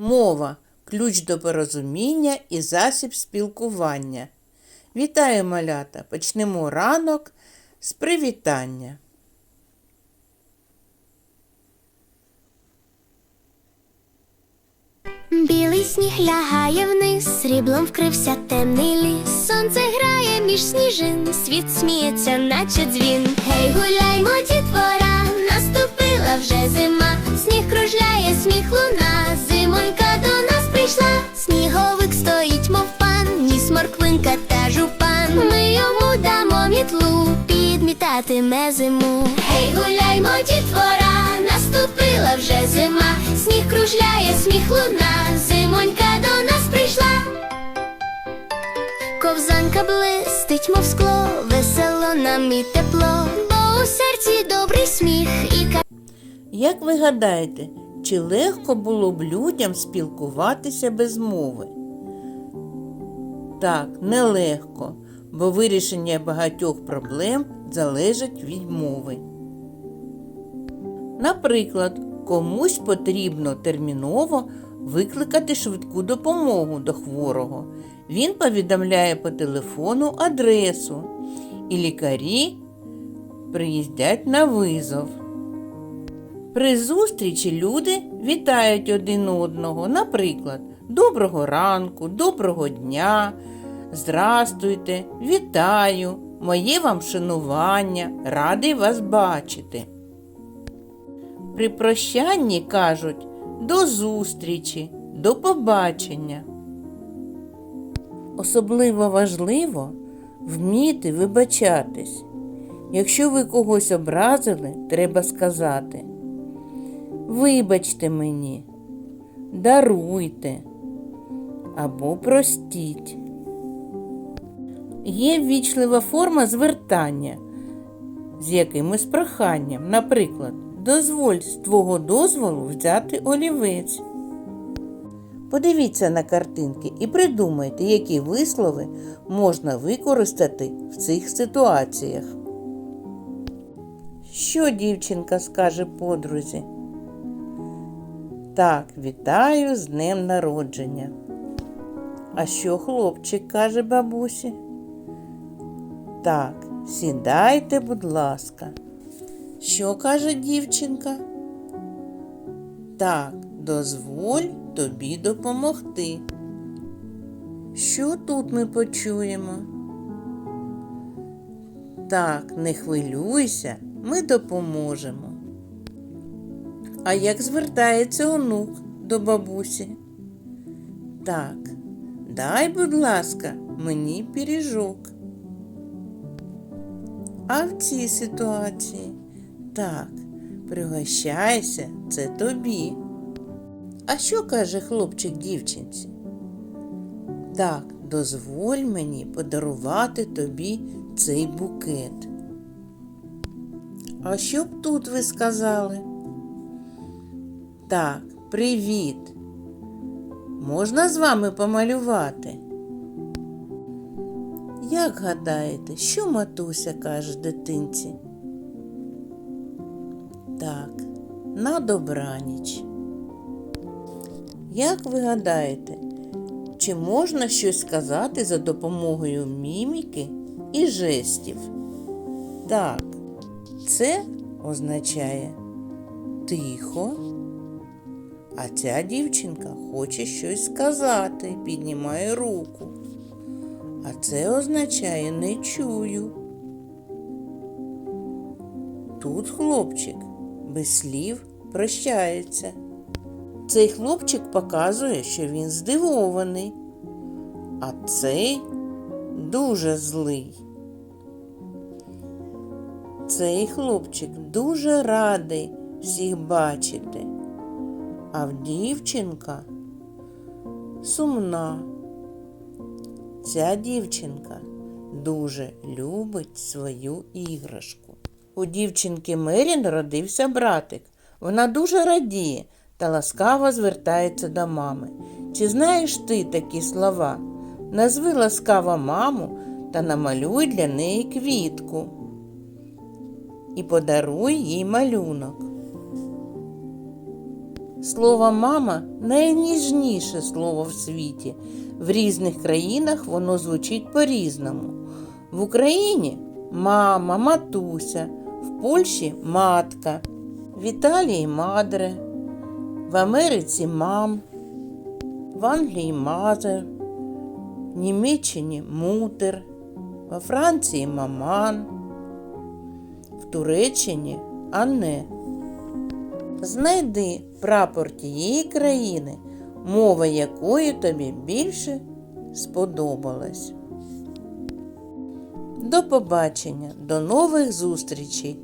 Мова ключ до порозуміння і засіб спілкування. Вітаю, малята! Почнемо ранок з привітання. Білий сніг лягає вниз, сріблом вкрився темний ліс. Сонце грає між сніжин, світ сміється, наче дзвін. Гей, гуляймо, дітвора, наступила вже зима. Сніг кружляє, сміх луна, зимонька до нас прийшла. Сніговик стоїть, мов пан, ніс морквинка та жупан. Ми йому дамо мітлу, підмітатиме зиму. Гей, гуляймо, дітвора, наступила вже зима. Сніг кружляє, сміх луна, зимонька до нас прийшла. Ковзанка блистить, мов скло, весело нам і тепло, бо у серці добрий сміх і ка. Як ви гадаєте, чи легко було б людям спілкуватися без мови? Так, нелегко, бо вирішення багатьох проблем залежить від мови. Наприклад, комусь потрібно терміново викликати швидку допомогу до хворого. Він повідомляє по телефону адресу, і лікарі приїздять на визов. При зустрічі люди вітають один одного, наприклад, доброго ранку, доброго дня, здрастуйте, вітаю, моє вам шанування, радий вас бачити. При прощанні кажуть до зустрічі, до побачення. Особливо важливо вміти вибачатись. Якщо ви когось образили, треба сказати Вибачте мені, даруйте або простіть. Є ввічлива форма звертання з якимось проханням. Наприклад, дозволь з твого дозволу взяти олівець. Подивіться на картинки і придумайте, які вислови можна використати в цих ситуаціях. Що дівчинка скаже подрузі? Так, вітаю з днем народження. А що хлопчик каже бабусі? Так, сідайте, будь ласка. Що каже дівчинка? Так, дозволь тобі допомогти. Що тут ми почуємо? Так, не хвилюйся, ми допоможемо. А як звертається онук до бабусі? Так, дай, будь ласка, мені пиріжок. А в цій ситуації так, пригощайся, це тобі. А що каже хлопчик дівчинці? Так, дозволь мені подарувати тобі цей букет. А що б тут ви сказали? Так, привіт. Можна з вами помалювати? Як гадаєте, що матуся каже дитинці? Так, на добраніч. Як ви гадаєте, чи можна щось сказати за допомогою міміки і жестів? Так, це означає тихо. А ця дівчинка хоче щось сказати, піднімає руку. А це означає не чую. Тут хлопчик без слів прощається. Цей хлопчик показує, що він здивований, а цей дуже злий. Цей хлопчик дуже радий всіх бачити, а в дівчинка сумна. Ця дівчинка дуже любить свою іграшку. У дівчинки Мері народився братик. Вона дуже радіє та ласкаво звертається до мами. Чи знаєш ти такі слова? Назви ласкаво маму та намалюй для неї квітку. І подаруй їй малюнок. Слово мама найніжніше слово в світі. В різних країнах воно звучить по-різному. В Україні мама, матуся, в Польщі матка, в Італії мадре, в Америці мам, в Англії мазер, в Німеччині мутер, во Франції маман, в Туреччині Анне. Знайди прапор тієї країни, мова якої тобі більше сподобалась. До побачення, до нових зустрічей!